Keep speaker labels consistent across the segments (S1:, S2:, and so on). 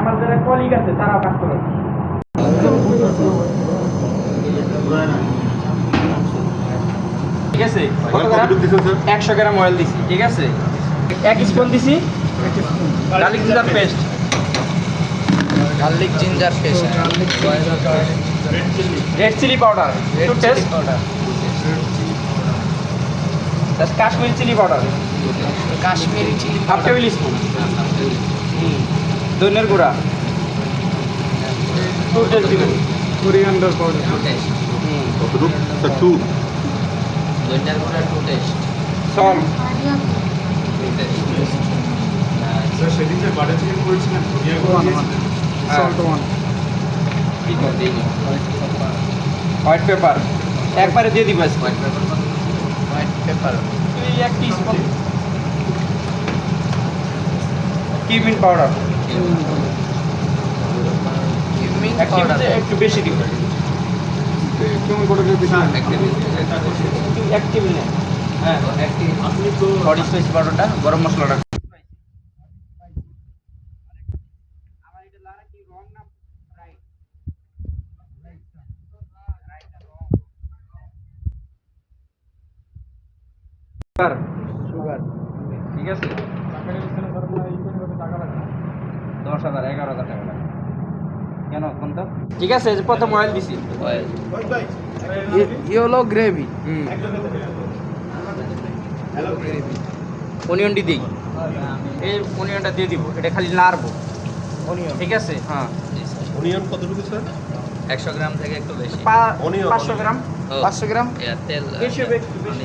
S1: আমার যারা কলিগ আছে তারাও কাজ করে। ঠিক আছে? একশো গ্রাম অয়েল দিছি ঠিক আছে? এক স্পুন দিছি। Garlic ginger paste
S2: garlic ginger paste
S1: red chilli powder একটু taste
S2: powder
S1: Kashmiri chilli powder.
S2: Kashmiri chilli
S1: half tablespoon. ধনিয়ার গুঁড়া। টু টেস্ট দিবেন
S3: কোরিয়ান্ডার পাউডার
S4: কতটুকু স্যার টু
S2: দইটার গুঁড়া টু টেস্ট
S1: সল
S4: স্যার সেদিন যে বাটার চিকেন করেছিলেন কোরিয়া
S3: সল্ট ওয়ান
S1: হোয়াইট পেপার একবারে দিয়ে দিব আজকে।
S2: White pepper
S1: spoon cumin powder. একটু বেশি দিব।
S3: তুমি করে
S1: এক হ্যাঁ আপনি তো বডি স্পাইস পাউডারটা। গরম মশলাটা। ঠিক আছে? দশ হাজার এগারো হাজার টাকা লাগে। কেন কোন তো ঠিক আছে যে প্রথম অয়েল দিছি।
S2: ইয়েলো গ্রেভি
S1: হুম।
S2: গ্রেভি
S1: অনিয়নটি দিই। এই অনিয়নটা দিয়ে দিব এটা খালি নাড়বো।
S2: অনিয়ন
S1: ঠিক আছে? হ্যাঁ।
S4: অনিয়ন কতটুকু স্যার
S2: একশো গ্রাম থেকে একটু বেশি।
S1: পাঁচশো গ্রাম?
S2: পাঁচশো গ্রাম? তেল
S1: বেশি।
S2: পাঁচশো গ্রাম থেকে একটু বেশি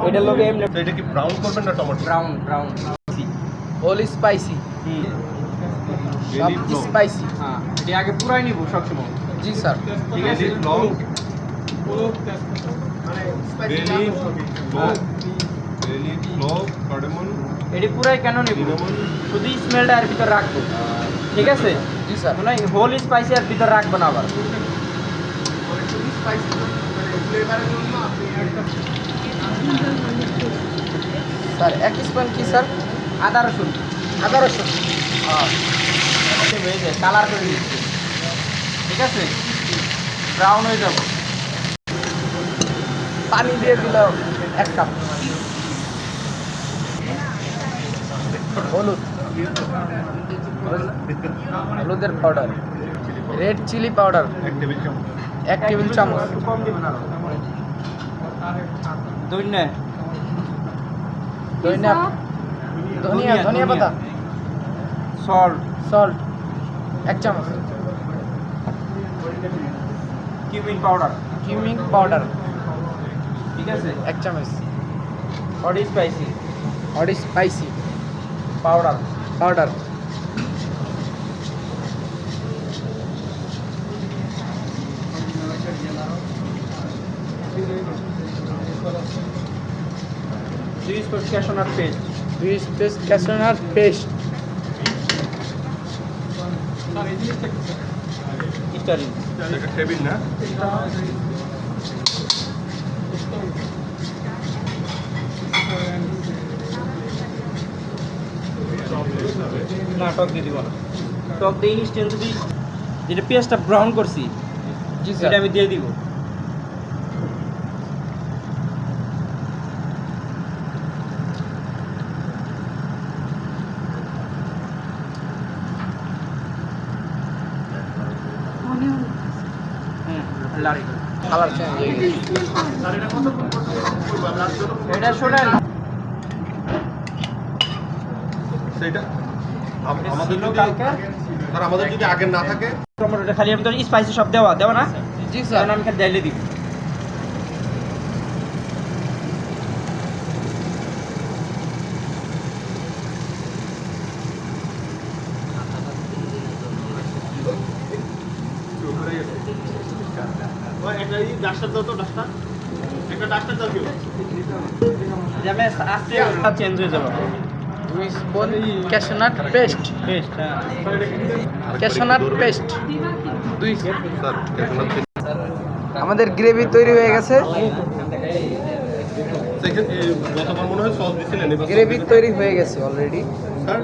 S1: হ্যাঁ এটা লোকে এমনি
S4: এটা কি ব্রাউন করবেন না tomato
S1: brown brown
S2: whole spicy সব স্পাইসি
S1: হ্যাঁ এটা আগে পুরাই নিব সবসময়।
S2: জি স্যার।
S1: ঠিক আছে
S4: লং কার্ডামন
S1: এটি পুরাই কেন নিব? শুধু স্মেলটা এর ভিতর রাখব। ঠিক আছে?
S2: জি স্যার।
S1: মানে হোল স্পাইসি আর ভিতর রাখব না আবার।
S2: স্যার এক স্পুন কি স্যার?
S1: আদা রসুন
S2: আদা রসুন
S1: কালার করে দিচ্ছি ঠিক আছে? ব্রাউন হয়ে যাব।
S2: পানি দিয়ে দিল এক কাপ। হলুদ। হলুদের পাউডার রেড চিলি পাউডার
S4: এক টেবিল চামচ।
S2: এক টেবিল চামচ
S1: একটু কম দিবেন আরও ধন্যে
S2: ধনিয়া? ধনিয়া ধনিয়া পাতা।
S1: সল্ট
S2: সল্ট এক চামচ।
S1: কিউমিন পাউডার
S2: কিউমিন পাউডার
S1: ঠিক আছে।
S2: এক চামচ।
S1: Hot spicy
S2: hot spicy
S1: powder
S2: powder
S1: ক্যাশনার paste
S2: দুই স্পেস ক্যাশনার পেস্ট
S1: স্টারিন
S4: টেবিল না
S1: না টক দিয়ে দিব না। টক দিয়ে ইনস্ট্যান্ট যদি যেটা পেঁয়াজটা ব্রাউন করছি
S2: জি
S1: এটা আমি দিয়ে দিব হুম, লাড়ি।
S2: কালার চেঞ্জ হয়ে গেছে।
S1: এটা শোনেন।
S4: সেটা আমাদের যদি আমাদের যদি আগে না থাকে
S1: খালি আমি তো স্পাইসি সব দেওয়া দেওয়া না?
S2: জি স্যার।
S1: আমি খালি ডাইলে দিব।
S4: এই ডাস্টার দাও তো ডাস্টার। একটা ডাস্টার দাও কেউ।
S1: যাবে আস্তে চেঞ্জ হয়ে যাবে।
S2: দুই cashew nut paste
S1: best
S2: cashew nut paste দুই। আমাদের গ্রেভি তৈরি হয়ে গেছে।
S4: মনে হয়
S2: গ্রেভি তৈরি হয়ে গেছে অলরেডি
S4: স্যার